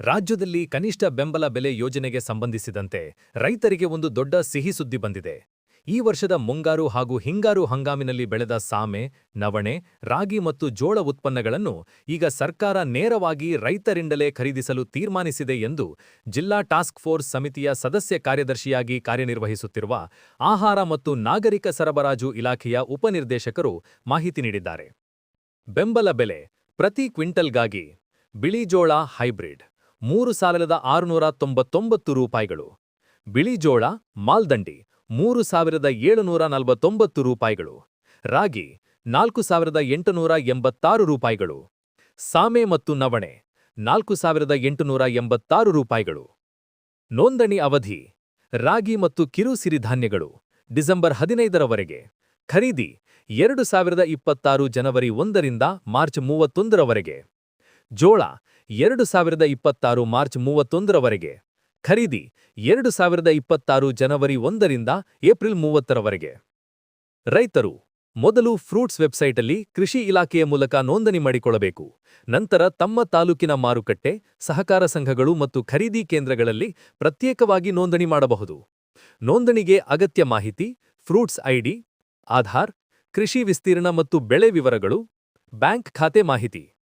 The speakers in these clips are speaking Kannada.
ರಾಜ್ಯದಲ್ಲಿ ಕನಿಷ್ಠ ಬೆಂಬಲ ಬೆಲೆ ಯೋಜನೆಗೆ ಸಂಬಂಧಿಸಿದಂತೆ ರೈತರಿಗೆ ಒಂದು ದೊಡ್ಡ ಸಿಹಿ ಸುದ್ದಿ ಬಂದಿದೆ. ಈ ವರ್ಷದ ಮುಂಗಾರು ಹಾಗೂ ಹಿಂಗಾರು ಹಂಗಾಮಿನಲ್ಲಿ ಬೆಳೆದ ಸಾಮೆ, ನವಣೆ, ರಾಗಿ ಮತ್ತು ಜೋಳ ಉತ್ಪನ್ನಗಳನ್ನು ಈಗ ಸರ್ಕಾರ ನೇರವಾಗಿ ರೈತರಿಂದಲೇ ಖರೀದಿಸಲು ತೀರ್ಮಾನಿಸಿದೆ ಎಂದು ಜಿಲ್ಲಾ ಟಾಸ್ಕ್ ಫೋರ್ಸ್ ಸಮಿತಿಯ ಸದಸ್ಯ ಕಾರ್ಯದರ್ಶಿಯಾಗಿ ಕಾರ್ಯನಿರ್ವಹಿಸುತ್ತಿರುವ ಆಹಾರ ಮತ್ತು ನಾಗರಿಕ ಸರಬರಾಜು ಇಲಾಖೆಯ ಉಪನಿರ್ದೇಶಕರು ಮಾಹಿತಿ ನೀಡಿದ್ದಾರೆ. ಬೆಂಬಲ ಬೆಲೆ ಪ್ರತಿ ಕ್ವಿಂಟಲ್ಗಾಗಿ ಬಿಳಿಜೋಳ ಹೈಬ್ರಿಡ್ ಮೂರು ಸಾವಿರದ ಆರುನೂರ ತೊಂಬತ್ತೊಂಬತ್ತು ರೂಪಾಯಿಗಳು. ಬಿಳಿಜೋಳ ಮಾಲ್ದಂಡಿ, ಮೂರು ಸಾವಿರದ ಏಳುನೂರ ನಲವತ್ತೊಂಬತ್ತು ರೂಪಾಯಿಗಳು. ರಾಗಿ, ನಾಲ್ಕು ಸಾವಿರದ ಎಂಟುನೂರ ಎಂಬತ್ತಾರು ರೂಪಾಯಿಗಳು. ಸಾಮೆ ಮತ್ತು ನವಣೆ, ನಾಲ್ಕು ಸಾವಿರದ ಎಂಟುನೂರ ಎಂಬತ್ತಾರು ರೂಪಾಯಿಗಳು. ನೋಂದಣಿ ಅವಧಿ, ರಾಗಿ ಮತ್ತು ಕಿರು ಸಿರಿಧಾನ್ಯಗಳು, ಡಿಸೆಂಬರ್ ಹದಿನೈದರವರೆಗೆ. ಖರೀದಿ, ಎರಡು ಸಾವಿರದ ಇಪ್ಪತ್ತಾರು ಜನವರಿ ಒಂದರಿಂದ ಮಾರ್ಚ್ ಮೂವತ್ತೊಂದರವರೆಗೆ. ಜೋಳ ಎರಡು ಸಾವಿರದ ಇಪ್ಪತ್ತಾರು ಮಾರ್ಚ್ ಮೂವತ್ತೊಂದರವರೆಗೆ. ಖರೀದಿ ಎರಡು ಸಾವಿರದ ಇಪ್ಪತ್ತಾರು ಜನವರಿ ಒಂದರಿಂದ ಏಪ್ರಿಲ್ ಮೂವತ್ತರವರೆಗೆ. ರೈತರು ಮೊದಲು ಫ್ರೂಟ್ಸ್ ವೆಬ್ಸೈಟಲ್ಲಿ ಕೃಷಿ ಇಲಾಖೆಯ ಮೂಲಕ ನೋಂದಣಿ ಮಾಡಿಕೊಳ್ಳಬೇಕು. ನಂತರ ತಮ್ಮ ತಾಲೂಕಿನ ಮಾರುಕಟ್ಟೆ, ಸಹಕಾರ ಸಂಘಗಳು ಮತ್ತು ಖರೀದಿ ಕೇಂದ್ರಗಳಲ್ಲಿ ಪ್ರತ್ಯೇಕವಾಗಿ ನೋಂದಣಿ ಮಾಡಬಹುದು. ನೋಂದಣಿಗೆ ಅಗತ್ಯ ಮಾಹಿತಿ, ಫ್ರೂಟ್ಸ್ ಐಡಿ, ಆಧಾರ್, ಕೃಷಿ ವಿಸ್ತೀರ್ಣ ಮತ್ತು ಬೆಳೆ ವಿವರಗಳು, ಬ್ಯಾಂಕ್ ಖಾತೆ ಮಾಹಿತಿ.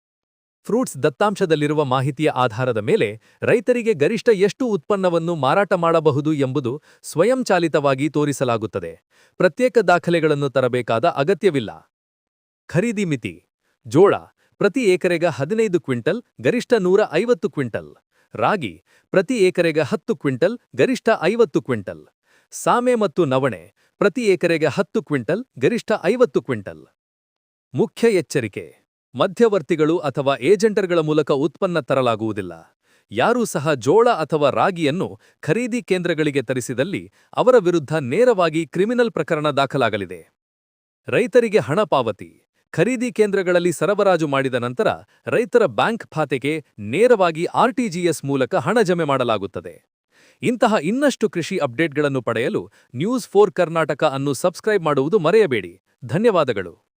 ಫ್ರೂಟ್ಸ್ ದತ್ತಾಂಶದಲ್ಲಿರುವ ಮಾಹಿತಿಯ ಆಧಾರದ ಮೇಲೆ ರೈತರಿಗೆ ಗರಿಷ್ಠ ಎಷ್ಟು ಉತ್ಪನ್ನವನ್ನು ಮಾರಾಟ ಮಾಡಬಹುದು ಎಂಬುದು ಸ್ವಯಂಚಾಲಿತವಾಗಿ ತೋರಿಸಲಾಗುತ್ತದೆ. ಪ್ರತ್ಯೇಕ ದಾಖಲೆಗಳನ್ನು ತರಬೇಕಾದ ಅಗತ್ಯವಿಲ್ಲ. ಖರೀದಿ ಮಿತಿ. ಜೋಳ, ಪ್ರತಿ ಏಕರೆಗ ಹದಿನೈದು ಕ್ವಿಂಟಲ್, ಗರಿಷ್ಠ ನೂರ ಐವತ್ತು ಕ್ವಿಂಟಲ್. ರಾಗಿ, ಪ್ರತಿ ಏಕರೆಗ ಹತ್ತು ಕ್ವಿಂಟಲ್, ಗರಿಷ್ಠ ಐವತ್ತು ಕ್ವಿಂಟಲ್. ಸಾಮೆ ಮತ್ತು ನವಣೆ, ಪ್ರತಿ ಏಕರೆಗೆ ಹತ್ತು ಕ್ವಿಂಟಲ್, ಗರಿಷ್ಠ ಐವತ್ತು ಕ್ವಿಂಟಲ್. ಮುಖ್ಯ ಎಚ್ಚರಿಕೆ. ಮಧ್ಯವರ್ತಿಗಳು ಅಥವಾ ಏಜೆಂಟರ್ಗಳ ಮೂಲಕ ಉತ್ಪನ್ನ ತರಲಾಗುವುದಿಲ್ಲ. ಯಾರೂ ಸಹ ಜೋಳ ಅಥವಾ ರಾಗಿಯನ್ನು ಖರೀದಿ ಕೇಂದ್ರಗಳಿಗೆ ತರಿಸಿದಲ್ಲಿ ಅವರ ವಿರುದ್ಧ ನೇರವಾಗಿ ಕ್ರಿಮಿನಲ್ ಪ್ರಕರಣ ದಾಖಲಾಗಲಿದೆ. ರೈತರಿಗೆ ಹಣ ಪಾವತಿ, ಖರೀದಿ ಕೇಂದ್ರಗಳಲ್ಲಿ ಸರಬರಾಜು ಮಾಡಿದ ನಂತರ ರೈತರ ಬ್ಯಾಂಕ್ ಖಾತೆಗೆ ನೇರವಾಗಿ ಆರ್ಟಿಜಿಎಸ್ ಮೂಲಕ ಹಣ ಜಮೆ ಮಾಡಲಾಗುತ್ತದೆ. ಇಂತಹ ಇನ್ನಷ್ಟು ಕೃಷಿ ಅಪ್ಡೇಟ್ಗಳನ್ನು ಪಡೆಯಲು ನ್ಯೂಸ್ ಫೋರ್ ಕರ್ನಾಟಕ ಅನ್ನು ಸಬ್ಸ್ಕ್ರೈಬ್ ಮಾಡುವುದು ಮರೆಯಬೇಡಿ. ಧನ್ಯವಾದಗಳು.